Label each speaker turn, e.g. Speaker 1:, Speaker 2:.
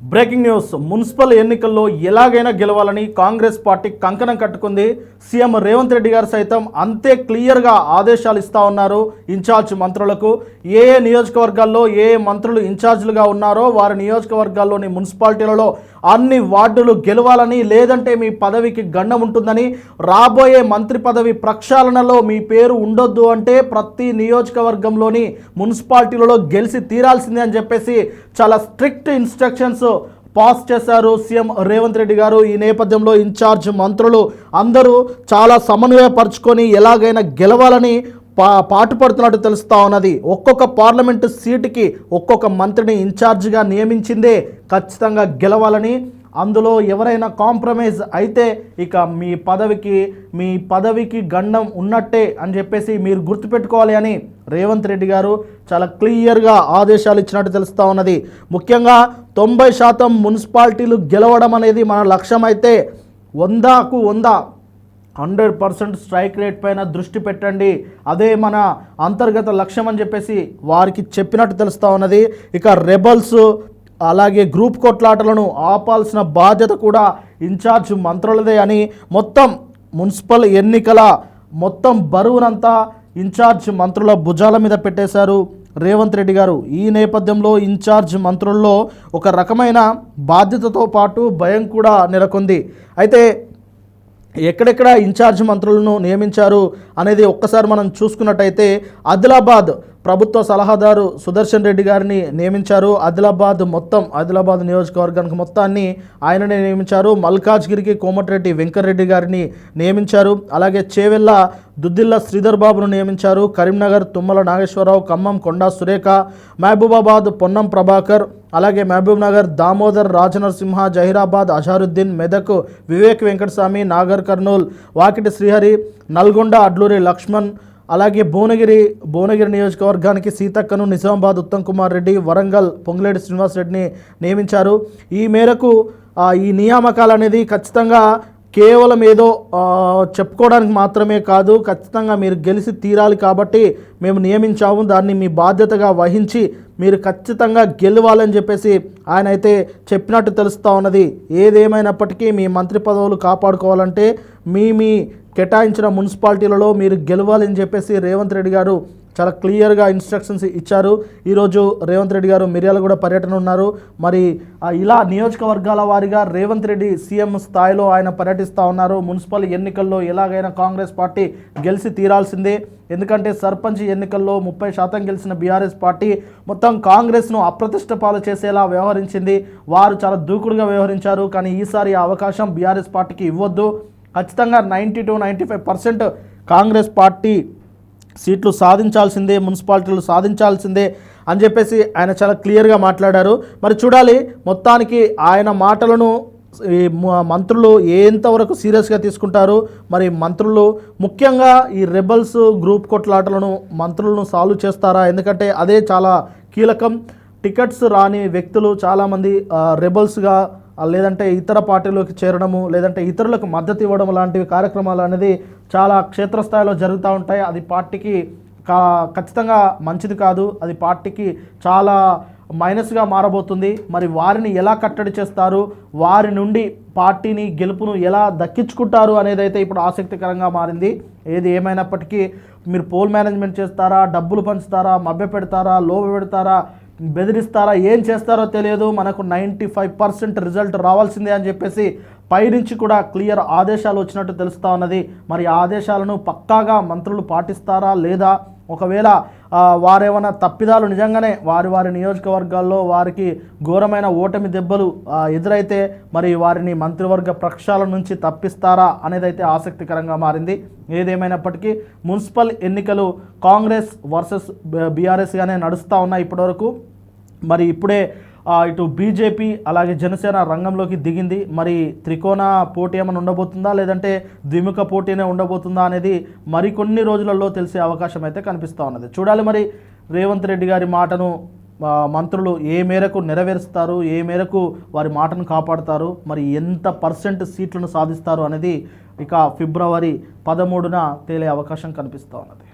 Speaker 1: Breaking news. Municipal ఎన్నికల్లో ఎలాగైనా గెలవాలని కాంగ్రెస్ పార్టీ కంకణం కట్టుకుంది. సీఎం రేవంత్ రెడ్డి గారు సైతం అంతే క్లియర్గా ఆదేశాలు ఇస్తా ఉన్నారు ఇన్ఛార్జ్ మంత్రులకు. ఏ ఏ నియోజకవర్గాల్లో ఏ ఏ మంత్రులు ఇన్ఛార్జ్లుగా ఉన్నారో వారి నియోజకవర్గాల్లోని మున్సిపాలిటీలలో అన్ని వార్డులు గెలవాలని లేదంటే మీ పదవికి గండం ఉంటుందని రాబోయే మంత్రి పదవి ప్రక్షాళనలో మీ పేరు ఉండొద్దు అంటే ప్రతి నియోజకవర్గంలోని మున్సిపాలిటీలలో గెలిచి తీరాల్సిందే అని చెప్పేసి చాలా స్ట్రిక్ట్ ఇన్స్ట్రక్షన్స్ పాస్ చేశారు సీఎం రేవంత్ రెడ్డి గారు. ఈ నేపథ్యంలో ఇన్ఛార్జ్ మంత్రులు అందరూ చాలా సమన్వయపరుచుకొని ఎలాగైనా గెలవాలని పా పాటుపడుతున్నట్టు తెలుస్తూ ఉన్నది. ఒక్కొక్క పార్లమెంటు సీటుకి ఒక్కొక్క మంత్రిని ఇన్ఛార్జిగా నియమించిందే ఖచ్చితంగా గెలవాలని. అందులో ఎవరైనా కాంప్రమైజ్ అయితే ఇక మీ పదవికి మీ పదవికి గండం ఉన్నట్టే అని చెప్పేసి మీరు గుర్తుపెట్టుకోవాలి అని రేవంత్ రెడ్డి గారు చాలా క్లియర్గా ఆదేశాలు ఇచ్చినట్టు తెలుస్తూ ఉన్నది. ముఖ్యంగా తొంభై శాతం మున్సిపాలిటీలు గెలవడం అనేది మన లక్ష్యం అయితే వందకు వంద హండ్రెడ్ పర్సెంట్ స్ట్రైక్ రేట్ పైన దృష్టి పెట్టండి. అదే మన అంతర్గత లక్ష్యం అని చెప్పేసి వారికి చెప్పినట్టు తెలుస్తూ ఉన్నది. ఇక రెబల్స్ అలాగే గ్రూప్ కొట్లాటలను ఆపాల్సిన బాధ్యత కూడా ఇన్ఛార్జ్ మంత్రులదే అని మొత్తం మున్సిపల్ ఎన్నికల మొత్తం బరువునంతా ఇన్ఛార్జ్ మంత్రుల భుజాల మీద పెట్టేశారు రేవంత్ రెడ్డి గారు. ఈ నేపథ్యంలో ఇన్ఛార్జ్ మంత్రుల్లో ఒక రకమైన బాధ్యతతో పాటు భయం కూడా నెలకొంది. అయితే ఎక్కడెక్కడ ఇన్ఛార్జ్ మంత్రులను నియమించారు అనేది ఒక్కసారి మనం చూసుకున్నట్టయితే ఆదిలాబాద్ ప్రభుత్వ సలహాదారు సుదర్శన్ రెడ్డి గారిని నియమించారు. ఆదిలాబాద్ మొత్తం ఆదిలాబాద్ నియోజకవర్గానికి మొత్తాన్ని ఆయననే నియమించారు. మల్కాజ్గిరికి కోమటిరెడ్డి వెంకటరెడ్డి గారిని నియమించారు. అలాగే చేవెళ్ళ దుద్దిల్ల శ్రీధర్ బాబును నియమించారు. కరీంనగర్ తుమ్మల నాగేశ్వరరావు ఖమ్మం కొండా సురేఖ మహబూబాబాద్ పొన్నం ప్రభాకర్ అలాగే మహబూబ్ నగర్ దామోదర్ రాజనరసింహ జహీరాబాద్ అజారుద్దీన్ మెదక్ వివేక్ వెంకటస్వామి నాగర్ కర్నూల్ వాకిటి శ్రీహరి నల్గొండ అడ్లూరి లక్ష్మణ్ అలాగే భువనగిరి భువనగిరి నియోజకవర్గానికి సీతక్కను నిజామాబాద్ ఉత్తమ్ కుమార్ రెడ్డి వరంగల్ పొంగులేటి శ్రీనివాస్ రెడ్డిని నియమించారు. ఈ మేరకు ఈ నియామకాలు అనేది ఖచ్చితంగా కేవలం ఏదో చెప్పుకోవడానికి మాత్రమే కాదు ఖచ్చితంగా మీరు గెలిచి తీరాలి కాబట్టి మేము నియమించాము దాన్ని మీ బాధ్యతగా వహించి మీరు ఖచ్చితంగా గెలవాలని చెప్పేసి ఆయన అయితే చెప్పినట్టు తెలుస్తూ ఉన్నది. ఏదేమైనప్పటికీ మీ మంత్రి పదవులు కాపాడుకోవాలంటే మీ మీ కేటాయించిన మున్సిపాలిటీలలో మీరు గెలవాలని చెప్పేసి రేవంత్ రెడ్డి గారు చాలా క్లియర్గా ఇన్స్ట్రక్షన్స్ ఇచ్చారు. ఈరోజు రేవంత్ రెడ్డి గారు మిర్యాలగూడ పర్యటన ఉన్నారు. మరి ఇలా నియోజకవర్గాల వారీగా రేవంత్ రెడ్డి సీఎం స్థాయిలో ఆయన పర్యటిస్తూ ఉన్నారు. మున్సిపల్ ఎన్నికల్లో ఎలాగైనా కాంగ్రెస్ పార్టీ గెలిచి తీరాల్సిందే. ఎందుకంటే సర్పంచ్ ఎన్నికల్లో ముప్పై శాతం గెలిచిన బీఆర్ఎస్ పార్టీ మొత్తం కాంగ్రెస్ను అప్రతిష్ట పాలు చేసేలా వ్యవహరించింది. వారు చాలా దూకుడుగా వ్యవహరించారు. కానీ ఈసారి ఆ అవకాశం బీఆర్ఎస్ పార్టీకి ఇవ్వద్దు. ఖచ్చితంగా ninety to ninety five percent Congress party సీట్లు సాధించాల్సిందే మున్సిపాలిటీలు సాధించాల్సిందే అని చెప్పేసి ఆయన చాలా క్లియర్గా మాట్లాడారు. మరి చూడాలి మొత్తానికి ఆయన మాటలను ఈ మంత్రులు ఎంతవరకు సీరియస్గా తీసుకుంటారు? మరి మంత్రులు ముఖ్యంగా ఈ రెబల్స్ గ్రూప్ కొట్లాటలను మంత్రులను సాల్వ్ చేస్తారా? ఎందుకంటే అదే చాలా కీలకం. టికెట్స్ రాని వ్యక్తులు చాలామంది రెబల్స్గా లేదంటే ఇతర పార్టీలోకి చేరడము లేదంటే ఇతరులకు మద్దతు ఇవ్వడం లాంటివి కార్యక్రమాలు అనేది చాలా క్షేత్రస్థాయిలో జరుగుతూ ఉంటాయి. అది పార్టీకి కా ఖచ్చితంగా మంచిది కాదు. అది పార్టీకి చాలా మైనస్గా మారబోతుంది. మరి వారిని ఎలా కట్టడి చేస్తారు? వారి నుండి పార్టీని గెలుపును ఎలా దక్కించుకుంటారు అనేది అయితే ఇప్పుడు ఆసక్తికరంగా మారింది. ఏది ఏమైనప్పటికీ మీరు పోల్ మేనేజ్మెంట్ చేస్తారా? డబ్బులు పంచుతారా? మభ్య పెడతారా? లోబ పెడతారా? బెదిరిస్తారా ఏం చేస్తారో తెలియదు. మనకు నైంటీ ఫైవ్ పర్సెంట్ రిజల్ట్ రావాల్సిందే అని చెప్పేసి పైనుంచి కూడా క్లియర్ ఆదేశాలు వచ్చినట్టు తెలుస్తూ ఉన్నది. మరి ఆదేశాలను పక్కాగా మంత్రులు పాటిస్తారా లేదా? ఒకవేళ వారేమైనా తప్పిదాలు నిజంగానే వారి వారి నియోజకవర్గాల్లో వారికి ఘోరమైన ఓటమి దెబ్బలు ఎదురైతే మరి వారిని మంత్రివర్గ ప్రక్షాళన నుంచి తప్పిస్తారా అనేది అయితే ఆసక్తికరంగా మారింది. ఏదేమైనప్పటికీ మున్సిపల్ ఎన్నికలు కాంగ్రెస్ వర్సెస్ బీఆర్ఎస్గానే నడుస్తూ ఉన్నాయి ఇప్పటివరకు. మరి ఇప్పుడే ఇటు బీజేపీ అలాగే జనసేన రంగంలోకి దిగింది. మరి త్రికోణ పోటీ ఏమైనా ఉండబోతుందా? లేదంటే ద్విముఖ పోటీనే ఉండబోతుందా అనేది మరికొన్ని రోజులలో తెలిసే అవకాశం అయితే కనిపిస్తూ ఉన్నది. చూడాలి మరి రేవంత్ రెడ్డి గారి మాటను మంత్రులు ఏ మేరకు నెరవేరుస్తారు ఏ మేరకు వారి మాటను కాపాడుతారు మరి ఎంత పర్సెంట్ సీట్లను సాధిస్తారు అనేది ఇక ఫిబ్రవరి పదమూడున తేలే అవకాశం కనిపిస్తూ ఉన్నది.